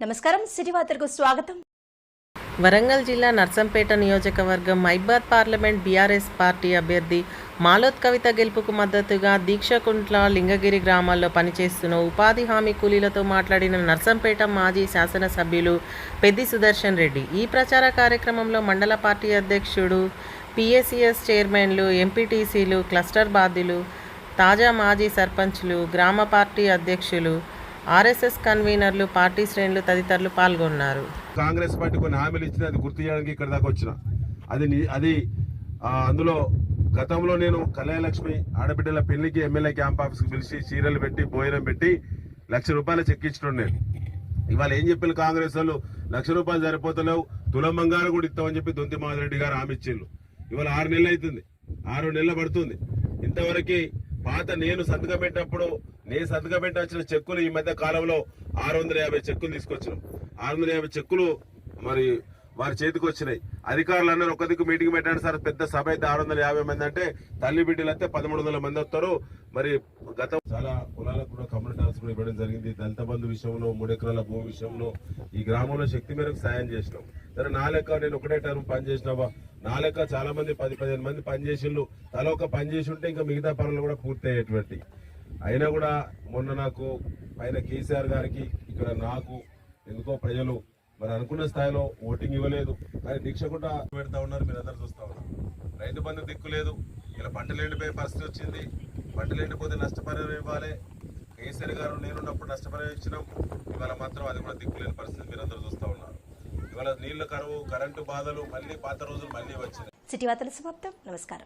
నమస్కారం సిటీ వార్తలకు స్వాగతం. వరంగల్ జిల్లా నర్సంపేట నియోజకవర్గం మైబాద్ పార్లమెంట్ బీఆర్ఎస్ పార్టీ అభ్యర్థి మాలోత్ కవిత గెలుపుకు మద్దతుగా దీక్షకుంట్ల లింగగిరి గ్రామాల్లో పనిచేస్తున్న ఉపాధి హామీ కూలీలతో మాట్లాడిన నర్సంపేట మాజీ శాసనసభ్యులు పెద్ది సుదర్శన్ రెడ్డి. ఈ ప్రచార కార్యక్రమంలో మండల పార్టీ అధ్యక్షుడు పిఎసిఎస్ చైర్మన్లు ఎంపీటీసీలు క్లస్టర్ బాధ్యులు తాజా మాజీ సర్పంచ్లు గ్రామ పార్టీ అధ్యక్షులు ఆర్ఎస్ఎస్ కన్వీనర్లు పార్టీ శ్రేణులు తదితరులు పాల్గొన్నారు. కాంగ్రెస్ పార్టీ కొన్ని హామీలు ఇచ్చిన అది గుర్తు చేయడానికి ఇక్కడ దాకా వచ్చిన. అది అది అందులో గతంలో నేను కళ్యాణలక్ష్మి ఆడబిడ్డల పెళ్ళికి ఎమ్మెల్యే క్యాంప్ ఆఫీస్కి పిలిచి చీరలు పెట్టి భోజనం పెట్టి లక్ష రూపాయలు చెక్ నేను. ఇవాళ ఏం చెప్పారు కాంగ్రెస్ వాళ్ళు? లక్ష రూపాయలు సరిపోతలేవు తులం బంగారం కూడా ఇస్తామని చెప్పి దొంతి మాధురెడ్డి గారు హామీ ఇచ్చిండ్రు ఇవాళ ఆరు నెలలు అవుతుంది. ఆరు నెలలు పడుతుంది. ఇంతవరకు పాత నేను సంతకం పెట్టినప్పుడు నేను సంతకం పెట్టి వచ్చిన చెక్కులు ఈ మధ్య కాలంలో ఆరు వందల యాభై చెక్కులు తీసుకొచ్చినాం. ఆరు వందల యాభై చెక్కులు మరి వారి చేతికి వచ్చినాయి. అధికారులు అన్నారు ఒక దిక్కు మీటింగ్ పెట్టండి సార్. పెద్ద సభ అయితే ఆరు వందల యాభై మంది అంటే తల్లి బిడ్డలు అయితే పదమూడు వందల మంది వస్తారు. మరి గతం చాలా కులాలకు కూడా కమ్యూనిటీ హాస్పిటల్ కూడా ఇవ్వడం జరిగింది. దళిత బంధు విషయంలో మూడు ఎకరాల భూమి విషయంలో ఈ గ్రామంలో శక్తి మేరకు సాయం చేసినాం. సరే నా లెక్క నేను ఒకటే టర్మ్ పనిచేసినావా? నా లెక్క చాలా మంది పది పదిహేను మంది పని చేసిండ్రు తల ఒక పని చేసి ఉంటే ఇంకా మిగతా పనులు కూడా పూర్తి అయ్యేటువంటి అయినా కూడా మొన్న నాకు పైన కేసీఆర్ గారికి ఇక్కడ నాకు ఎందుకో ప్రజలు మరి అనుకున్న స్థాయిలో ఓటింగ్ ఇవ్వలేదు. కానీ దీక్ష కూడా పెడతా ఉన్నారు మీరు అందరు చూస్తా ఉన్నారు. రైతు బంధు దిక్కు లేదు. ఇలా పంటలు ఎండిపోయే పరిస్థితి వచ్చింది. పంటలు ఎండిపోతే నష్టపరిహారం ఇవ్వాలి. కేసీఆర్ గారు నేనున్నప్పుడు నష్టపరిహారం ఇచ్చినాం. ఇవాళ మాత్రం అది కూడా దిక్కులేని పరిస్థితి మీరు అందరు చూస్తా ఉన్నారు. ఇవాళ నీళ్ళ కరువు కరెంటు బాధలు మళ్ళీ పాత రోజులు మళ్ళీ వచ్చినాయి. సిటీ వార్తల సమాప్తం. నమస్కారం.